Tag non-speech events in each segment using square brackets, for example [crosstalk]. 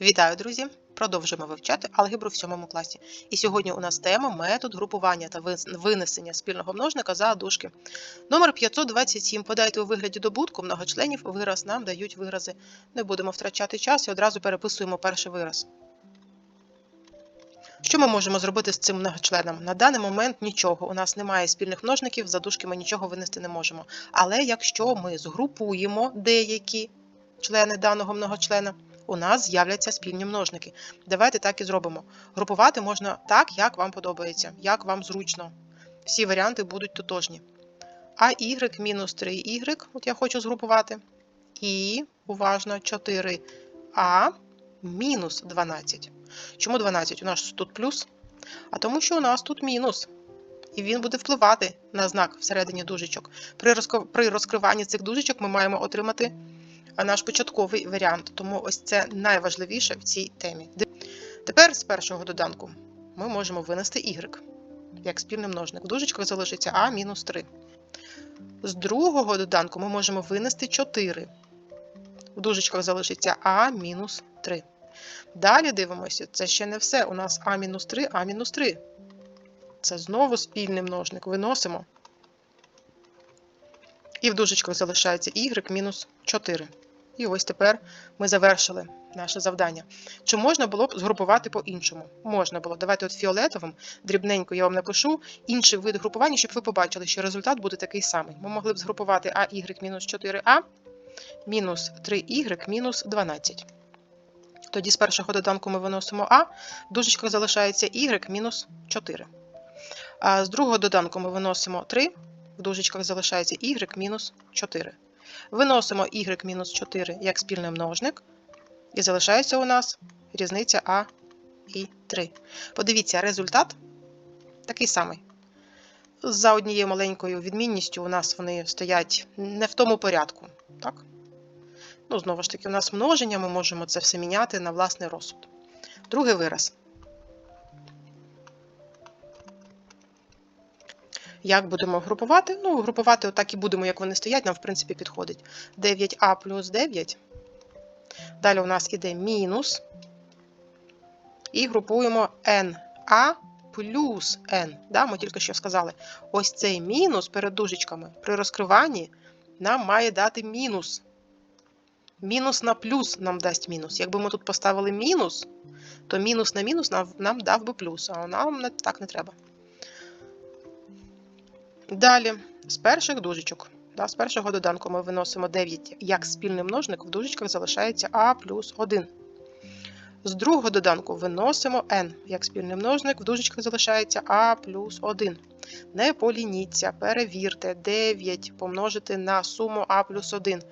Вітаю, друзі! Продовжуємо вивчати алгебру в 7 класі. І сьогодні у нас тема метод групування та винесення спільного множника за дужки. Номер 527. Подайте у вигляді добутку многочленів вираз. Нам дають вирази. Не будемо втрачати час і одразу переписуємо перший вираз. Що ми можемо зробити з цим многочленом? На даний момент нічого. У нас немає спільних множників, за дужки ми нічого винести не можемо. Але якщо ми згрупуємо деякі члени даного многочлена, у нас з'являться спільні множники. Давайте так і зробимо. Групувати можна так, як вам подобається, як вам зручно. Всі варіанти будуть тотожні. А y мінус 3y, от я хочу згрупувати. І, уважно, 4а мінус 12. Чому 12? У нас тут плюс. А тому, що у нас тут мінус. І він буде впливати на знак всередині дужечок. При розкриванні цих дужечок ми маємо отримати наш початковий варіант. Тому ось це найважливіше в цій темі. Тепер з першого доданку ми можемо винести y як спільний множник. В дужечках залишиться а мінус 3. З другого доданку ми можемо винести 4. В дужечках залишиться а мінус 3. Далі дивимося, це ще не все. У нас а мінус 3, а мінус 3. Це знову спільний множник. Виносимо. І в дужечках залишається y мінус 4. І ось тепер ми завершили наше завдання. Чи можна було б згрупувати по-іншому? Можна було. Давайте от фіолетовим, дрібненько я вам напишу інший вид групування, щоб ви побачили, що результат буде такий самий. Ми могли б згрупувати АY мінус 4А мінус 3y мінус 12. Тоді з першого доданку ми виносимо А, в дужечках залишається y мінус 4. А з другого доданку ми виносимо 3, в дужечках залишається y мінус 4. Виносимо y мінус 4 як спільний множник, і залишається у нас різниця А і 3. Подивіться, результат такий самий. За однією маленькою відмінністю у нас вони стоять не в тому порядку. Так? Ну, знову ж таки, у нас множення, ми можемо це все міняти на власний розсуд. Другий вираз. Як будемо групувати? Ну, групувати отак і будемо, як вони стоять, нам в принципі підходить. 9а плюс 9. Далі у нас іде мінус. І групуємо na плюс n. Да, ми тільки що сказали. Ось цей мінус перед дужечками при розкриванні нам має дати мінус. Мінус на плюс нам дасть мінус. Якби ми тут поставили мінус, то мінус на мінус нам, нам дав би плюс, а нам так не треба. Далі, з перших дужечок. З першого доданку ми виносимо 9 як спільний множник, в дужечках залишається а плюс 1. З другого доданку виносимо n як спільний множник, в дужечках залишається а плюс 1. Не полініться, перевірте 9 помножити на суму а плюс 1.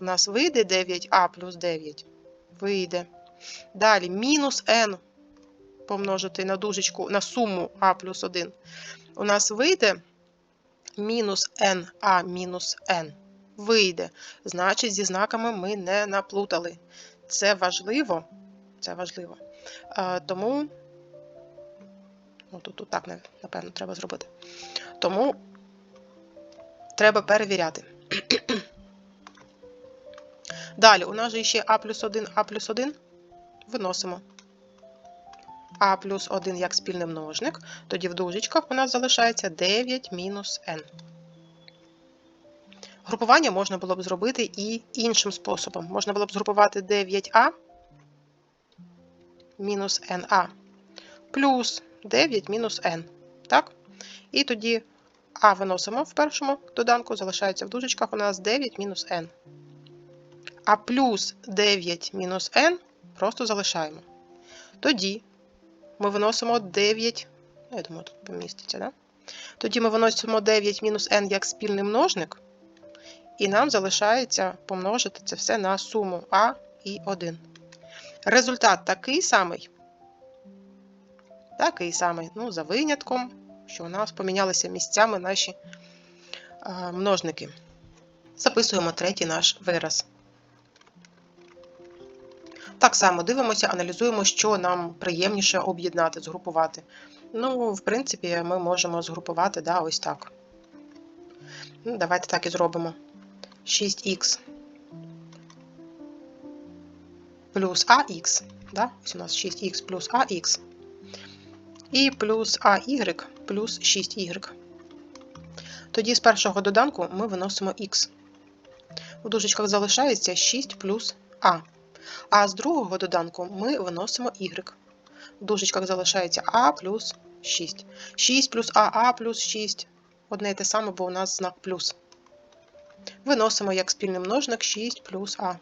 У нас вийде 9а плюс 9. Вийде. Далі мінус n помножити на дужечку на суму а плюс 1. У нас вийде мінус na мінус n. Вийде. Значить, зі знаками ми не наплутали. Це важливо. Це важливо. Е, тому, ну тут, тут так, напевно, треба зробити. Тому треба перевіряти. [clears throat] Далі, у нас же ще А плюс 1, А плюс 1. Виносимо. А плюс 1 як спільний множник. Тоді в дужечках у нас залишається 9 мінус n. Групування можна було б зробити і іншим способом. Можна було б згрупувати 9а мінус na плюс 9 мінус n. Так? І тоді а виносимо в першому доданку, залишається в дужечках у нас 9 мінус n. А плюс 9 мінус n просто залишаємо. Тоді ми виносимо 9, я думаю, тут поміститься, да? Тоді ми виносимо 9 мінус n як спільний множник, і нам залишається помножити це все на суму а і 1. Результат такий самий. Такий самий, ну, за винятком, що у нас помінялися місцями наші а, множники. Записуємо третій наш вираз. Так само дивимося, аналізуємо, що нам приємніше об'єднати, згрупувати. Ну, в принципі, ми можемо згрупувати да, ось так. Ну, Давайте так і зробимо. 6х плюс АХ Да? Ось у нас 6х плюс АХ. І плюс АY плюс 6y. Тоді з першого доданку ми виносимо х. У дужечках залишається 6 плюс А. А з другого доданку ми виносимо y. В дужечках залишається А плюс 6. 6 плюс АА плюс 6. Одне і те саме, бо у нас знак плюс. Виносимо як спільний множник 6 плюс А.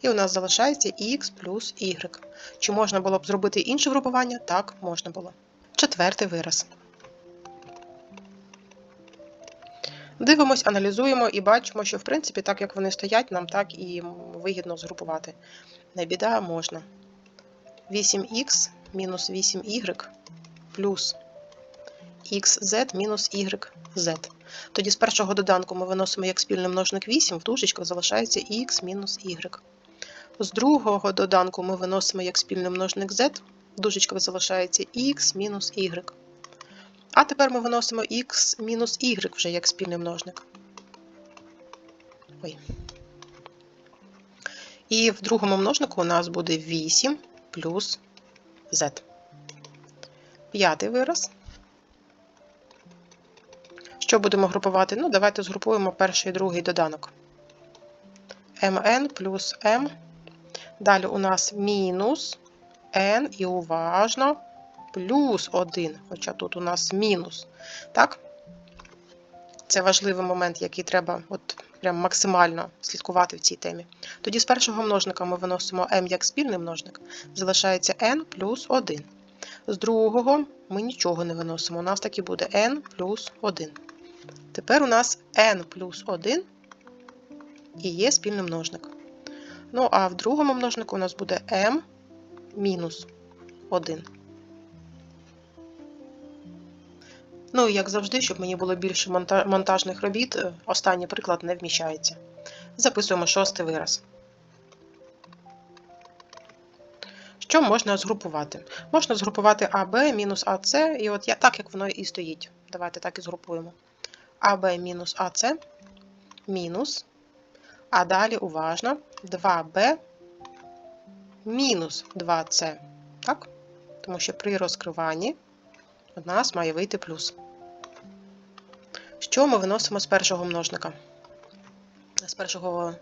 І у нас залишається х плюс y. Чи можна було б зробити інше групування? Так, можна було. Четвертий вираз. Дивимось, аналізуємо і бачимо, що в принципі, так як вони стоять, нам так і вигідно згрупувати. Не біда, можна. 8х мінус 8y плюс xz мінус yz. Тоді з першого доданку ми виносимо як спільний множник 8, в дужечках залишається х мінус y. З другого доданку ми виносимо як спільний множник z, в дужечках залишається х мінус y. А тепер ми виносимо х мінус y вже як спільний множник. Ой. І в другому множнику у нас буде 8 плюс z. П'ятий вираз. Що будемо групувати? Ну, давайте згрупуємо перший і другий доданок. mn плюс m. Далі у нас мінус n і уважно плюс 1, хоча тут у нас мінус. Так? Це важливий момент, який треба от прям максимально слідкувати в цій темі. Тоді з першого множника ми виносимо m як спільний множник, залишається n плюс 1. З другого ми нічого не виносимо. У нас так і буде n плюс 1. Тепер у нас n плюс 1 і є спільний множник. Ну, а в другому множнику у нас буде m мінус 1. Ну і як завжди, щоб мені було більше монтажних робіт, е, останній приклад не вміщається. Записуємо шостий вираз. Що можна згрупувати? Можна згрупувати АБ мінус АС, і от я, так, як воно і стоїть. Давайте так і згрупуємо. АБ мінус АС мінус. А далі уважно 2Б мінус 2С. Так? Тому що при розкриванні у нас має вийти плюс. Що ми виносимо з першого множника? З першого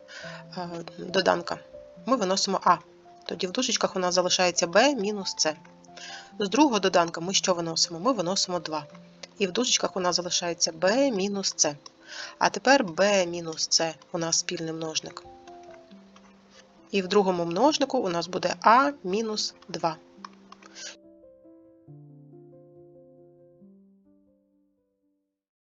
е, доданка. Ми виносимо А. Тоді в дужечках у нас залишається b мінус c. З другого доданка ми що виносимо? Ми виносимо 2. І в дужечках у нас залишається b мінус c. А тепер b мінус c у нас спільний множник. І в другому множнику у нас буде а мінус 2.